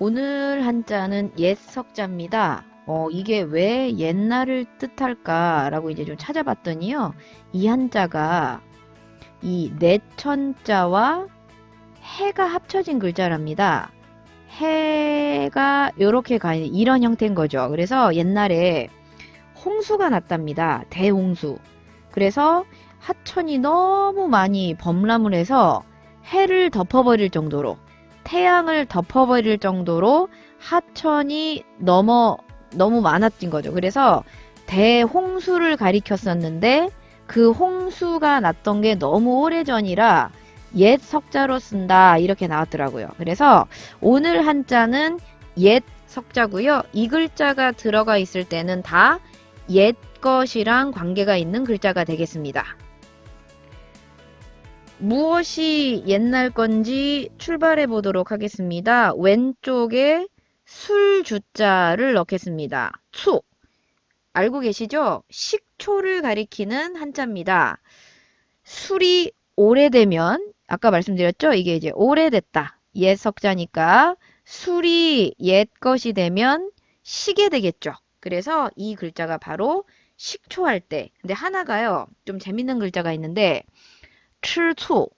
오늘 한자는 옛 석자입니다. 어, 이게 왜 옛날을 뜻할까라고 이제 좀 찾아봤더니요. 이 한자가 이 내천자와 해가 합쳐진 글자랍니다. 해가 이렇게 가 있는 이런 형태인 거죠. 그래서 옛날에 홍수가 났답니다. 대홍수. 그래서 하천이 너무 많이 범람을 해서 해를 덮어버릴 정도로 태양을 덮어버릴 정도로 하천이 넘어 너무 많았진 거죠. 그래서 대홍수를 가리켰었는데 그 홍수가 났던 게 너무 오래전이라 옛 석자로 쓴다 이렇게 나왔더라고요. 그래서 오늘 한자는 옛 석자고요. 이 글자가 들어가 있을 때는 다 옛 것이랑 관계가 있는 글자가 되겠습니다. 무엇이 옛날 건지 출발해 보도록 하겠습니다. 왼쪽에 술 주자를 넣겠습니다. 초. 알고 계시죠? 식초를 가리키는 한자입니다. 술이 오래되면 아까 말씀드렸죠? 이게 이제 오래됐다. 옛 석자니까 술이 옛 것이 되면 시게 되겠죠. 그래서 이 글자가 바로 식초할 때. 근데 하나가요. 좀 재밌는 글자가 있는데 吃醋,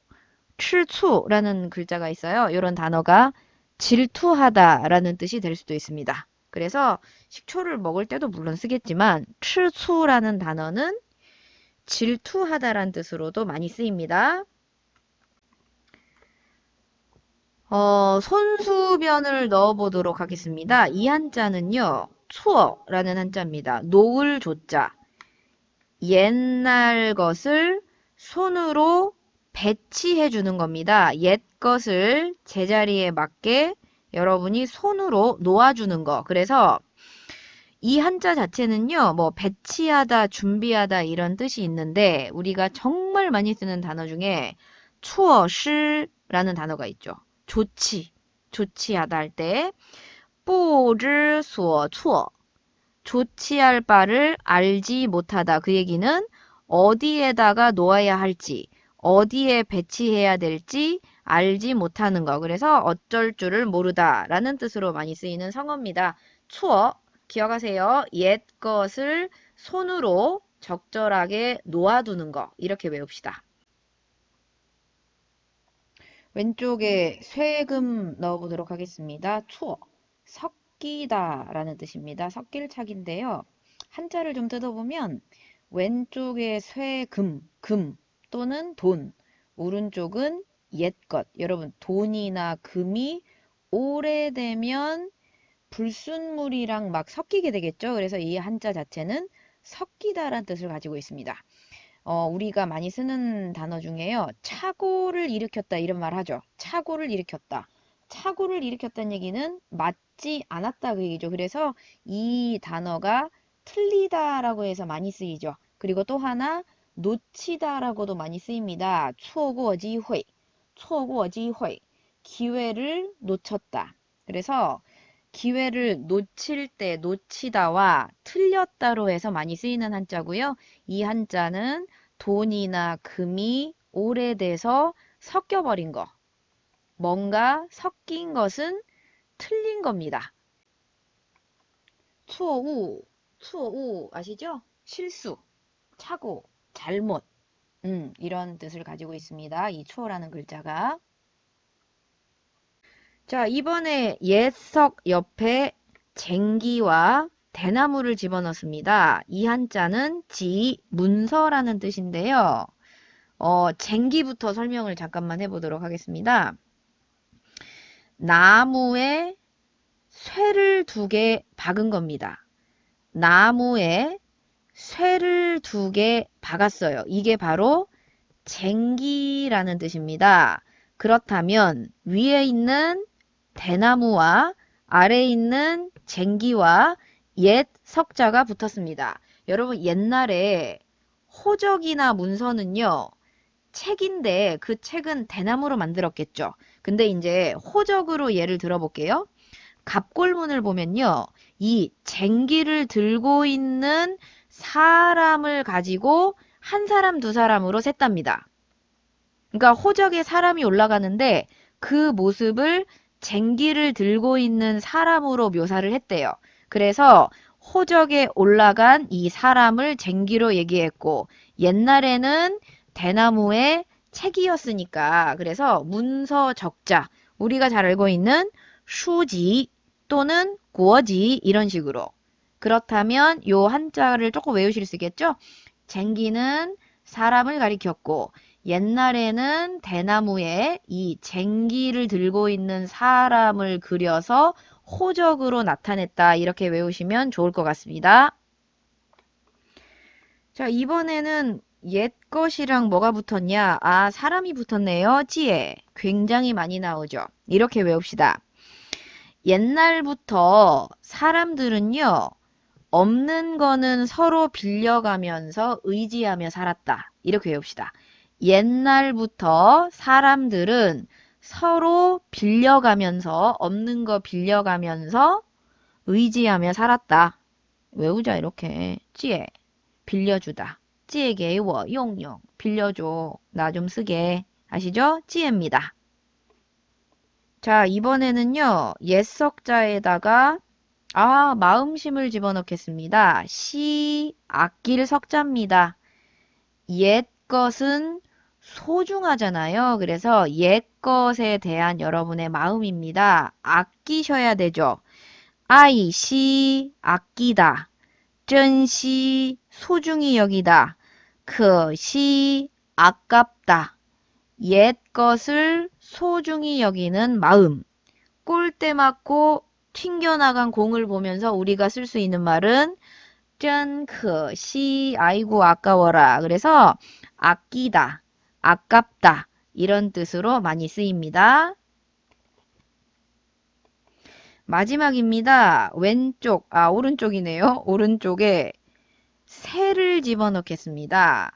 칠추라는 글자가 있어요. 이런 단어가 질투하다라는 뜻이 될 수도 있습니다. 그래서 식초를 먹을 때도 물론 쓰겠지만 칠추라는 단어는 질투하다라는 뜻으로도 많이 쓰입니다. 어, 손수변을 넣어보도록 하겠습니다. 이 한자는요. 초라는 한자입니다. 노을 조자. 옛날 것을 손으로 배치해 주는 겁니다. 옛 것을 제자리에 맞게 여러분이 손으로 놓아주는 거. 그래서 이 한자 자체는요, 뭐, 배치하다, 준비하다 이런 뜻이 있는데, 우리가 정말 많이 쓰는 단어 중에 추어시라는 단어가 있죠. 조치, 조치하다 할 때, 不知所措, 조치할 바를 알지 못하다. 그 얘기는 어디에다가 놓아야 할지, 어디에 배치해야 될지 알지 못하는 거. 그래서 어쩔 줄을 모르다 라는 뜻으로 많이 쓰이는 성어입니다. 추어, 기억하세요. 옛 것을 손으로 적절하게 놓아두는 거. 이렇게 외웁시다. 왼쪽에 쇠금 넣어보도록 하겠습니다. 추어, 섞이다 라는 뜻입니다. 섞일 착인데요. 한자를 좀 뜯어보면 왼쪽에 쇠금, 금 또는 돈, 오른쪽은 옛것. 여러분, 돈이나 금이 오래되면 불순물이랑 막 섞이게 되겠죠. 그래서 이 한자 자체는 섞이다라는 뜻을 가지고 있습니다. 어, 우리가 많이 쓰는 단어 중에요. 착오를 일으켰다 이런 말 하죠. 착오를 일으켰다. 착오를 일으켰다는 얘기는 맞지 않았다 그 얘기죠. 그래서 이 단어가 틀리다라고 해서 많이 쓰이죠. 그리고 또 하나 놓치다라고도 많이 쓰입니다. 错过机会, 错过机会, 기회를 놓쳤다. 그래서 기회를 놓칠 때 놓치다와 틀렸다로 해서 많이 쓰이는 한자고요. 이 한자는 돈이나 금이 오래돼서 섞여버린 거. 뭔가 섞인 것은 틀린 겁니다. 错误, 错误 아시죠? 실수, 착오, 잘못. 음, 이런 뜻을 가지고 있습니다. 이 추어라는 글자가. 자, 이번에 옛석 옆에 쟁기와 대나무를 집어넣습니다. 이 한자는 지, 문서라는 뜻인데요. 어, 쟁기부터 설명을 잠깐만 해보도록 하겠습니다. 나무에 쇠를 두 개 박은 겁니다. 나무에 쇠를 두 개 박았어요. 이게 바로 쟁기라는 뜻입니다. 그렇다면 위에 있는 대나무와 아래에 있는 쟁기와 옛 석자가 붙었습니다. 여러분 옛날에 호적이나 문서는요. 책인데 그 책은 대나무로 만들었겠죠. 근데 이제 호적으로 예를 들어볼게요. 갑골문을 보면요. 이 쟁기를 들고 있는 사람을 가지고 한 사람 두 사람으로 셌답니다. 그러니까 호적에 사람이 올라가는데 그 모습을 쟁기를 들고 있는 사람으로 묘사를 했대요. 그래서 호적에 올라간 이 사람을 쟁기로 얘기했고 옛날에는 대나무의 책이었으니까 그래서 문서 적자 우리가 잘 알고 있는 수지 또는 구어지 이런 식으로 그렇다면 요 한자를 조금 외우실 수 있겠죠? 쟁기는 사람을 가리켰고 옛날에는 대나무에 이 쟁기를 들고 있는 사람을 그려서 호적으로 나타냈다. 이렇게 외우시면 좋을 것 같습니다. 자, 이번에는 옛 것이랑 뭐가 붙었냐? 아, 사람이 붙었네요. 지에. 굉장히 많이 나오죠. 이렇게 외웁시다. 옛날부터 사람들은요, 없는 거는 서로 빌려가면서 의지하며 살았다. 이렇게 외웁시다. 옛날부터 사람들은 서로 빌려가면서 없는 거 빌려가면서 의지하며 살았다. 외우자 이렇게. 찌에 빌려주다. 찌에게 워 용용 빌려줘. 나 좀 쓰게. 아시죠? 찌에입니다. 자, 이번에는요. 옛석자에다가 아, 마음심을 집어넣겠습니다. 시, 아낄 석자입니다. 옛 것은 소중하잖아요. 그래서 옛 것에 대한 여러분의 마음입니다. 아끼셔야 되죠. 아이, 시, 아끼다.珍惜, 소중히 여기다. 그, 시, 아깝다. 옛것을 소중히 여기는 마음. 골대 맞고 튕겨나간 공을 보면서 우리가 쓸 수 있는 말은 짠크시 아이고 아까워라. 그래서 아끼다, 아깝다 이런 뜻으로 많이 쓰입니다. 마지막입니다. 왼쪽, 아 오른쪽이네요. 오른쪽에 새를 집어넣겠습니다.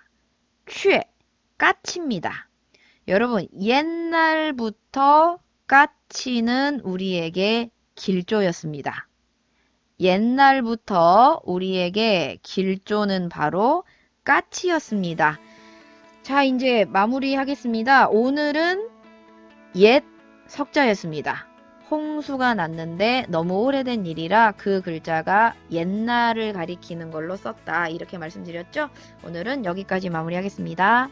큐에 까칩니다. 여러분 옛날부터 까치는 우리에게 길조였습니다. 옛날부터 우리에게 길조는 바로 까치였습니다. 자, 이제 마무리하겠습니다. 오늘은 옛 석자였습니다. 홍수가 났는데 너무 오래된 일이라 그 글자가 옛날을 가리키는 걸로 썼다. 이렇게 말씀드렸죠? 오늘은 여기까지 마무리하겠습니다.